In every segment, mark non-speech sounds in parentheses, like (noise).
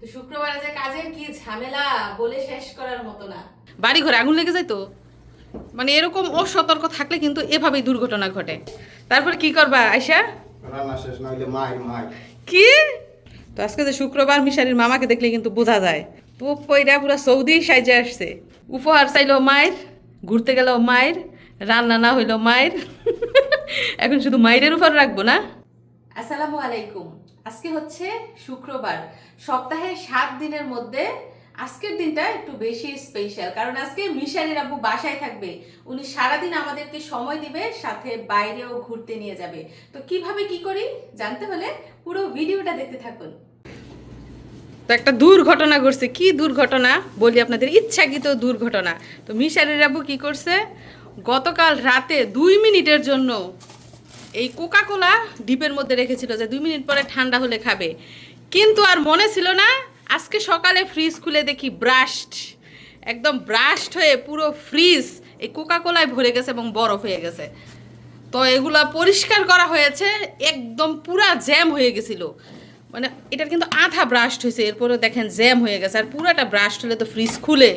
তো শুক্রবারে যে কাজের কি ঝামেলা? বলে শেষ করার মতো না। বাড়ি ঘরে আগুন লেগে যায় তো? মানে এরকম অসতর্ক থাকলে কিন্তু এভাবেই দুর্ঘটনা ঘটে। তারপর কি করবা আয়সা রান্না শেষ না হইলে মায়ের মায়ের কি? তো আজকে যে শুক্রবার মিশারির মামাকে দেখলে কিন্তু বোঝা যায়। তো পইরা পুরো সৌদি সাইজে আসছে। উপহার চাইলো মায়ের ঘুরতে গেল মায়ের রান্না না হইল মায়ের। (laughs) এখন শুধু মায়ের উপর রাখব না? আসসালামু আলাইকুম। আজকে হচ্ছে শুক্রবার। সপ্তাহে সাত দিনের মধ্যে আজকের দিনটা একটু বেশি স্পেশাল কারণ আজকে মিশারির আব্বু বাসায় থাকবে। উনি সারাদিন আমাদেরকে সময় দিবে, সাথে বাইরেও ঘুরতে নিয়ে যাবে। তো কীভাবে কি করি জানতে হলে পুরো ভিডিওটা দেখতে থাকুন। তো একটা দুর্ঘটনা ঘটছে। কি দুর্ঘটনা? বলি আপনাদের, ইচ্ছাকৃত দুর্ঘটনা। তো মিশারির আব্বু কি করছে? গতকাল রাতে দুই মিনিটের জন্য এই কোকা কোলা ডিপের মধ্যে রেখেছিল যে দুই মিনিট পরে ঠান্ডা হলে খাবে। কিন্তু আর মনে ছিল না, আজকে সকালে ফ্রিজ খুলে দেখি ব্রাস্ট একদম ব্রাস্ট হয়ে পুরো ফ্রিজ এই কোকা কোলায় ভরে গেছে এবং বরফ হয়ে গেছে। তো এগুলা পরিষ্কার করা হয়েছে, একদম পুরা জ্যাম হয়ে গেছিল। মানে এটার কিন্তু আধা ব্রাস্ট হয়েছে এরপরে দেখেন জ্যাম হয়ে গেছে। আর পুরাটা ব্রাস্ট হলে তো ফ্রিজ খুলে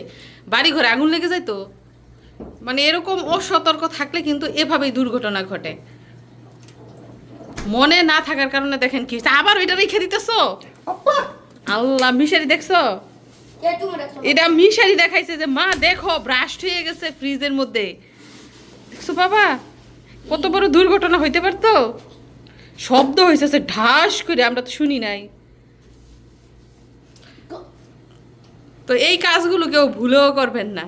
বাড়ি ঘরে আগুন লেগে যায় তো মানে এরকম অসতর্ক থাকলে কিন্তু এভাবেই দুর্ঘটনা ঘটে। মনে না থাকার কারণে দেখেন কি আবার ওইটা রেখে দিতেছো? আল্লাহ মিশারি দেখছ? এটা মিশারি দেখাইছে যে মা দেখো ব্রাস্ট হয়ে গেছে ফ্রিজের মধ্যে। দেখছ বাবা? কত বড় দুর্ঘটনা হইতে পারতো? শব্দ হয়েছে ঢাস করে আমরা তো শুনি নাই। তো এই কাজগুলো কেউ ভুলেও করবেন না।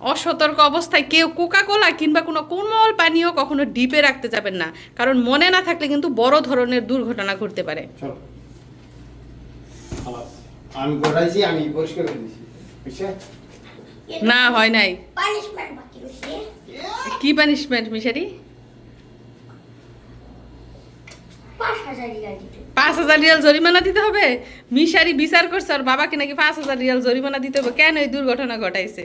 অসতর্ক অবস্থায় কেউ কোকা কোলা কিংবা কোনো কোমল পানীয় কখনো ডিপে রাখতে যাবেন না। কারণ মনে না থাকলে কিন্তু বড় ধরনের দুর্ঘটনা ঘটতে পারে। না হয় নাই। কি পানিশমেন্ট মিশারি? পাঁচ হাজার পাঁচ হাজার রিয়াল জরিমানা দিতে হবে? মিশারি বিচার করছে আর বাবাকে নাকি পাঁচ হাজার রিয়াল জরিমানা দিতে হবে? কেন এই দুর্ঘটনা ঘটাইছে?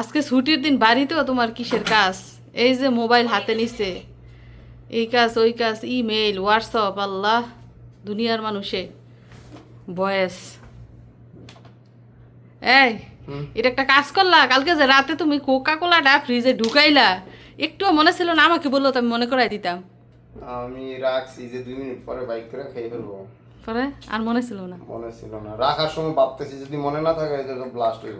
আজকে ছুটির দিন বাড়িতেও তোমার কিসের কাজ? এই যে মোবাইল হাতে নিছে। এই কাজ ওই কাজ ইমেল হোয়াটসঅ্যাপ আল্লাহ দুনিয়ার মানুষে। বয়েস। এই এটা একটা কাজ করলা? কালকে যে রাতে তুমি কোকা কোলাটা ফ্রিজে ঢুকাইলা একটুও মনে ছিল না আমাকে বলল তো আমি মনে করাই দিতাম। আমি রাখছি যে দুই মিনিট পরে বাইক করে খেয়ে ফেলব। পরে? আর মনে ছিল না? মনে ছিল না। রাখার সময় ভাবতেছি যদি মনে না থাকে তো ব্লাস্ট হইব।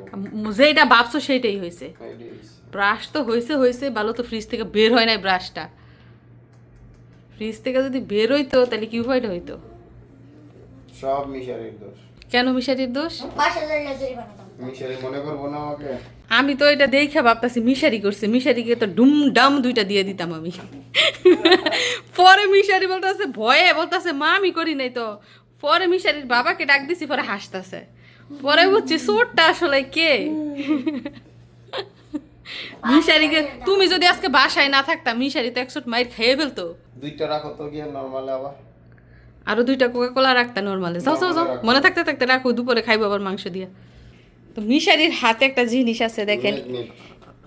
যেটা ভাবছ সেইটাই হয়েছে হইছে। ব্রাশ তো হয়েছে হয়েছে ভালো তো ফ্রিজ থেকে বের হয় নাই ব্রাশটা ফ্রিজ থেকে যদি বের হইতো তাহলে কি উপায়টা হইতো? সব মিশারির দোষ। কেন মিশারির দোষ? মিশারি মনে করব না আমাকে? আমি তো এটা দেখে ভাবতাছি মিশারি করছে মিশারিকে তো ডুম ডাম দুইটা দিয়ে দিতাম আমি। পরে মিশারি বলতেছে ভয়ে বলতেছে মা আমি করি নাই তো। পরে মিশারির বাবাকে ডাক দিছি পরে হাসতাছে। পরে বুঝছি চোরটা আসলে কে? মিশারিকে তুমি যদি আজকে বাসায় না থাকতা মিশারি তো একশো মাইর খেয়ে ফেলতো। দুইটা রাখো তো গিয়ে নর্মালে আবার। আরও দুইটা কোকা কোলা রাখতা নর্মালে যাও যাও যাও মনে থাকতে থাকতে রাখো দুপুরে খাইবো আবার মাংস দিয়া। তো মিশারির হাতে একটা জিনিস আছে দেখেন।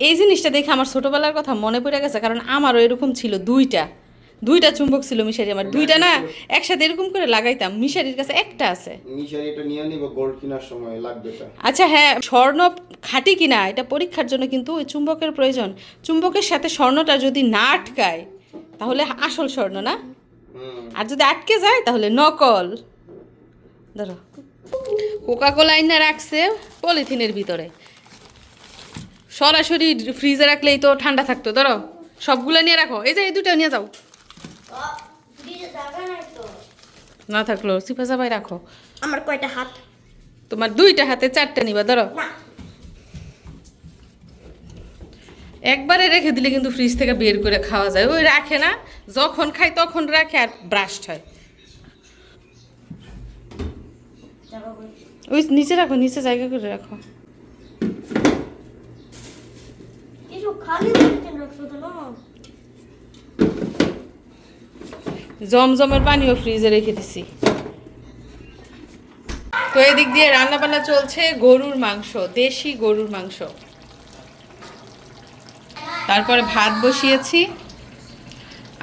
এই জিনিসটা দেখে আমার ছোটবেলার কথা মনে পড়ে গেছে কারণ আমারও এরকম ছিল দুইটা। দুইটা চুম্বক ছিল মিশারি আমার। দুইটা না একসাথে এরকম করে লাগাইতাম। মিশারির কাছে একটা আছে। মিশারি এটা নিয়ে নিব গোল্ড কেনার সময় লাগবে আচ্ছা হ্যাঁ স্বর্ণ খাঁটি কিনা এটা পরীক্ষার জন্য কিন্তু ওই চুম্বকের প্রয়োজন। চুম্বকের সাথে স্বর্ণটা যদি না আটকায় তাহলে আসল স্বর্ণ না? আর যদি আটকে যায় তাহলে নকল। ধরো। কোকা কোলা আইনা রাখছে পলিথিনের ভিতরে। সরাসরি ফ্রিজে রাখলেই তো ঠান্ডা থাকতো ধরো। সবগুলো নিয়ে রাখো। এই যে এই দুটো নিয়ে যাও। না থাকল সিপা চাপাই রাখো। আমার কয়টা হাত? তোমার দুইটা হাতে চারটা নিবা ধরো। একবারে রেখে দিলে কিন্তু ফ্রিজ থেকে বের করে খাওয়া যায়। ওই রাখে না যখন খাই তখন রাখে আর ব্রাস্ট হয় জায়গা কই? ওই নিচে রাখো নিচে জায়গা করে রাখো। জমজমের পানিও ফ্রিজে রেখে দিছি। তো এদিক দিয়ে রান্না বান্না চলছে গরুর মাংস দেশি গরুর মাংস। তারপরে ভাত বসিয়েছি।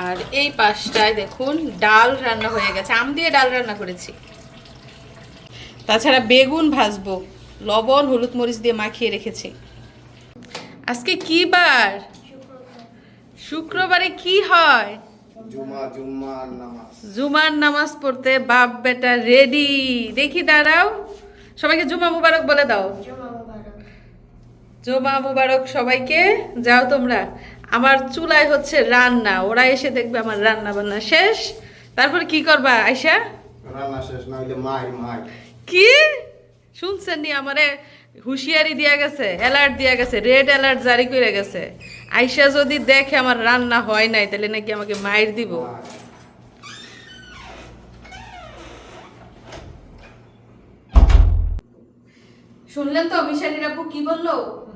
আর এই পাশটায় দেখুন ডাল রান্না হয়ে গেছে। আম দিয়ে ডাল রান্না করেছি। তাছাড়া বেগুন ভাজবো লবণ হলুদ মরিচ দিয়ে মাখিয়ে রেখেছি। আজকে কি বার? শুক্রবারে কি হয়? জুমার নামাজ পড়তে বাপ বেটা রেডি। দেখি দাঁড়াও। সবাইকে জুমা মুবারক বলে দাও। জুমা মুবারক। সবাইকে। যাও তোমরা। আমার চুলায় হচ্ছে রান্না। ওরা এসে দেখবে আমার রান্না বান্না শেষ। তারপর কি করবা আয়সা রান্না শেষ না হইলে মাই মাই কি? শুনছেন নি আমারে? হুঁশিয়ারি দিয়া গেছে অ্যালার্ট দিয়া গেছে রেড অ্যালার্ট জারি করে গেছে। আইসা যদি দেখে আমার রান্না হয় নাই, তাহলে নাকি আমাকে মাইর দিব। শুনলেন তো মিশালির আপু কি বলল?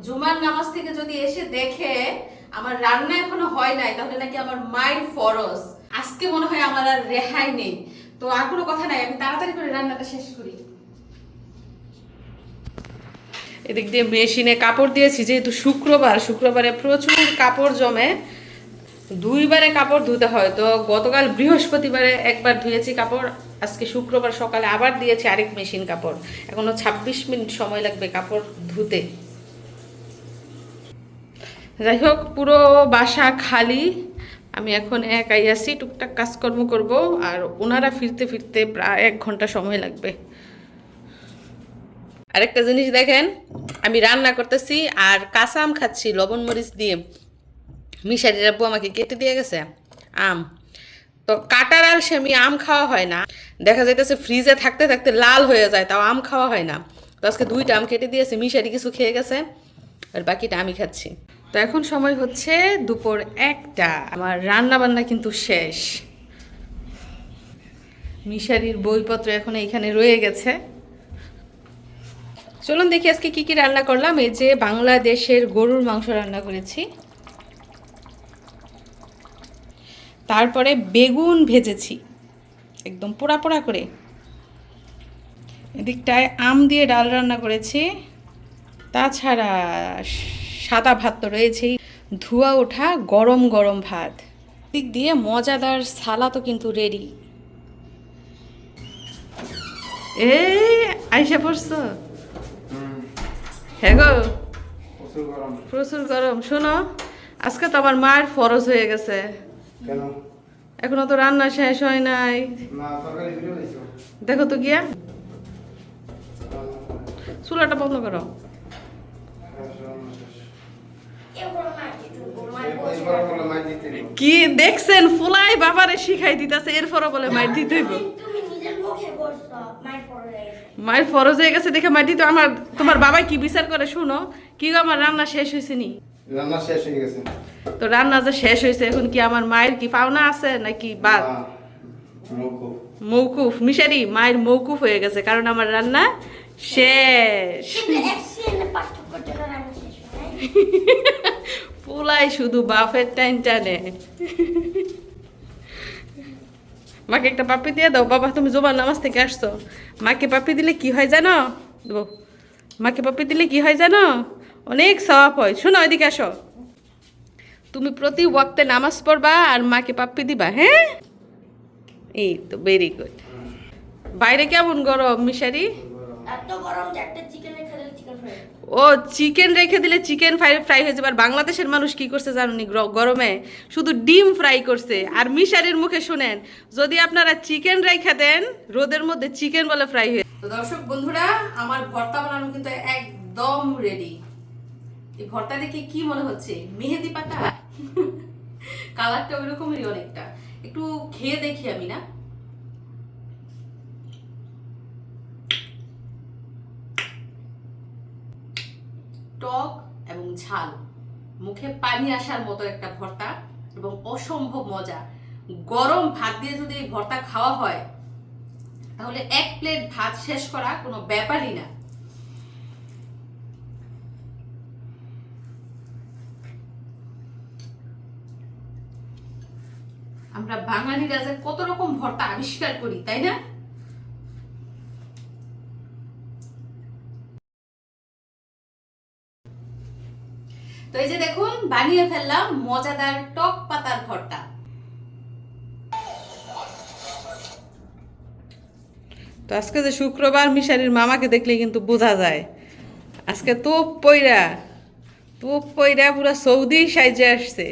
জুমার নামাজ থেকে যদি এসে দেখে আমার রান্না এখনও হয় নাই, তাহলে নাকি আমার মায়ের ফরজ। আজকে মনে হয় আমার আর রেহাই নেই। তো আর কোনো কথা নাই, আমি তাড়াতাড়ি করে রান্নাটা শেষ করি। এদিক দিয়ে মেশিনে কাপড় দিয়েছি, যেহেতু শুক্রবার, শুক্রবারে প্রচুর কাপড় জমে। দুইবারে কাপড় ধুতে হয়। তো গতকাল বৃহস্পতিবারে একবার ধুয়েছি কাপড়, আজকে শুক্রবার সকালে আবার দিয়েছি আরেক মেশিন কাপড়। এখনও ছাব্বিশ মিনিট সময় লাগবে কাপড় ধুতে। যাই হোক, পুরো বাসা খালি। আমি এখন একাই আছি, টুকটাক কাজকর্ম করব, আর ওনারা ফিরতে ফিরতে প্রায় এক ঘণ্টা সময় লাগবে। আরেকটা জিনিস দেখেন, আমি রান্না করতেছি আর কাঁচা আম খাচ্ছি, লবণ মরিচ দিয়ে। মিশারি আব্বু আমাকে কেটে দিয়ে গেছে আম। তো কাটার আলসেমি আম খাওয়া হয় না। দেখা যাইতেছে ফ্রিজে থাকতে থাকতে লাল হয়ে যায়, তাও আম খাওয়া হয় না। তো আজকে দুইটা আম কেটে দিয়েছে মিশারি কিছু খেয়ে গেছে, আর বাকিটা আমি খাচ্ছি। তো এখন সময় হচ্ছে দুপুর একটা। আমার রান্না বান্না কিন্তু শেষ। মিশারির বইপত্র এখন এইখানে রয়ে গেছে। চলুন দেখি আজকে কি কি রান্না করলাম। এই যে বাংলাদেশের গরুর মাংস রান্না করেছি। তারপরে বেগুন ভেজেছি, একদম পোড়া পোড়া করে। এদিকটায় আম দিয়ে ডাল রান্না করেছি। তাছাড়া সাদা ভাত তো রয়েছেই ধোয়া ওঠা গরম গরম ভাত। দিক দিয়ে মজাদার সালাদও কিন্তু রেডি এই আইসা পড়ছো? হ্যাঁ গো। প্রচুর গরম। শোনো আজকে তো আমার মায়ের ফরজ হয়ে গেছে। কেন? এখনও তো রান্না শেষ হয় নাই। দেখো তো গিয়া। চুলাটা বন্ধ করো। কি দেখছেন? ফুলাই বাবারে শিখাই দিতেছে এরপরও বলে মাইর দিতে হইব। মায়ের ফরজ হয়ে গেছে দেখে মাইর তো আমার তোমার বাবা কি বিচার করে শুনো? কি গো আমার রান্না শেষ হয়েছে নি? রান্না শেষ হয়ে গেছে। তো রান্না যে শেষ হয়েছে এখন কি আমার মায়ের কি পাওনা আছে নাকি বাদ? মৌকুফ। মিশারি মায়ের মৌকুফ হয়ে গেছে কারণ আমার রান্না শেষ। পুলাই (laughs) শুধু বাফের টাইম টানে। মাকে একটা পাপি দিয়ে দাও, বাবা তুমি জোবার নামাজ থেকে আসছো। মাকে পাপি দিলে কি হয় জানো? দেবো। মাকে পাপি দিলে কি হয় জানো? অনেক সওয়াব হয়। শোনো, এদিকে আসো। তুমি প্রতি ওয়াক্তে নামাজ পড়বা আর মাকে পাপ্পি দিবা হ্যাঁ? এই তো ভেরি গুড বাইরে কেমন গরম মিশারি? এত গরম যে একটা চিকেনের ও চিকেন রেখে দিলে চিকেন ফ্রাই ফ্রাই হয়ে যাবে। আর বাংলাদেশের মানুষ কি করছে জানুনি গরমে? শুধু ডিম ফ্রাই করছে। আর মিশারির মুখে শুনেন, যদি আপনারা চিকেন রেখে দেন, রোদের মধ্যে চিকেন বলে ফ্রাই হয়ে তো দর্শক, বন্ধুরা, আমার ভর্তা বানানো কিন্তু একদম রেডি এই ভর্তা দেখে কি মনে হচ্ছে? মেহেদি পাতা? (laughs) কালারটা ওই রকমেরই অনেকটা। একটু খেয়ে দেখি আমি, না? টক এবং ঝাল। মুখে পানি আসার মতো একটা ভর্তা এবং অসম্ভব মজা। গরম ভাত দিয়ে যদি এই ভর্তা খাওয়া হয়, তাহলে এক প্লেট ভাত শেষ করা কোনো ব্যাপারই না। আমরা বাঙালিরা যে কত রকম ভর্তা আবিষ্কার করি, তাই না? তো এই যে দেখুন বানিয়ে ফেললাম মজাদার টক পাতার ভর্তা। তো আজকে যে শুক্রবার মিশারির মামাকে দেখলে কিন্তু বোঝা যায়। আজকে তোপ পইরা তোপ পইরা পুরো সৌদি সাইজে আসছে।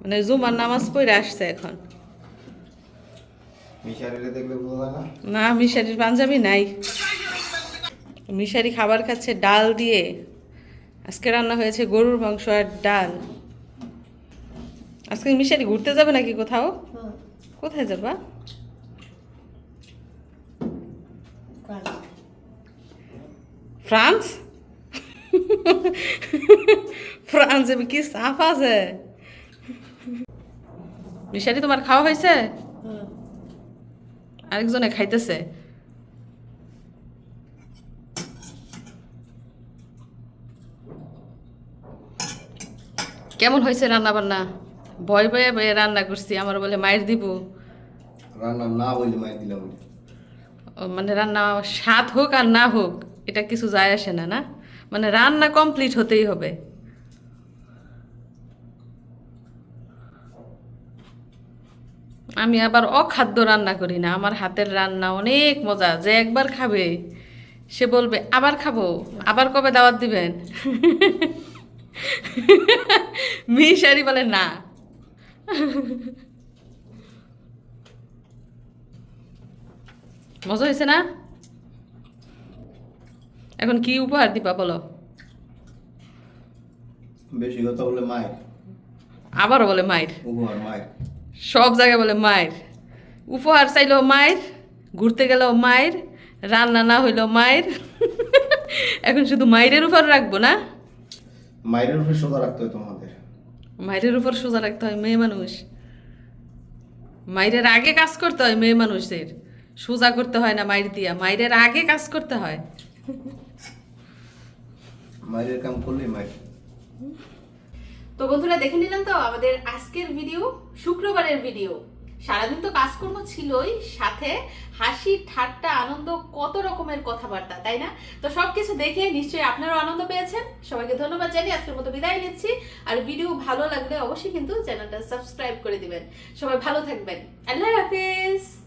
মানে জুমার নামাজ পইরা আসছে এখন। মিশারিরে দেখলে বোঝা যায় না? না মিশারির পাঞ্জাবি নাই। মিশারি খাবার খাচ্ছে ডাল দিয়ে। আজকে রান্না হয়েছে গরুর মাংস আর ডাল। আজকে মিশারি ঘুরতে যাবে নাকি কোথাও? কোথায় যাবা? ফ্রান্স। ফ্রান্সে কি সাফ আছে। মিশারি তোমার খাওয়া হয়েছে? আরেকজনে খাইতেছে। কেমন হয়েছে রান্না বান্না ভয় ভয়ে ভয়ে রান্না করছি আমার বলে মায়ের দিব। রান্না না হইলে মাই দিলাম মানে রান্না স্বাদ হোক আর না হোক এটা কিছু যায় আসে না না? মানে রান্না কমপ্লিট হতেই হবে। আমি আবার অখাদ্য রান্না করি না আমার হাতের রান্না অনেক মজা যে একবার খাবে সে বলবে আবার খাব আবার কবে দাওয়াত দিবেন? (laughs) মিশারি বলে না। মজা হয়েছে না? এখন কি উপহার দিবা বলো? বেশি কথা বলে মায়ের। আবারও বলে মায়ের। উপহার মায়ের। সব জায়গায় বলে মায়ের। উপহার চাইলেও মায়ের ঘুরতে গেলেও মায়ের রান্না না হইলেও মায়ের। এখন শুধু মায়ের উপর রাখব না? মায়ের উপরে সোজা রাখতে হয় তোমাদের। মায়ের উপর সোজা রাখতে হয় মেয়ে মানুষ। মায়ের আগে কাজ করতে হয় মেয়ে মানুষদের। সোজা করতে হয় না মায়ের দিয়া। মায়ের আগে কাজ করতে হয়। মায়ের কাম করলেই মায়ের। তো বন্ধুরা দেখে নিলাম তো আমাদের আজকের ভিডিও শুক্রবারের ভিডিও সারাদিন তো কাজকর্ম ছিলই, সাথে হাসি ঠাট্টা, আনন্দ, কত রকমের কথাবার্তা, তাই না? তো সবকিছু দেখে নিশ্চয়ই আপনারাও আনন্দ পেয়েছেন। সবাইকে ধন্যবাদ জানিয়ে আজকের মতো বিদায় নিচ্ছি। আর ভিডিও ভালো লাগলে অবশ্যই কিন্তু চ্যানেলটা সাবস্ক্রাইব করে দিবেন। সবাই ভালো থাকবেন। আল্লাহ হাফিজ!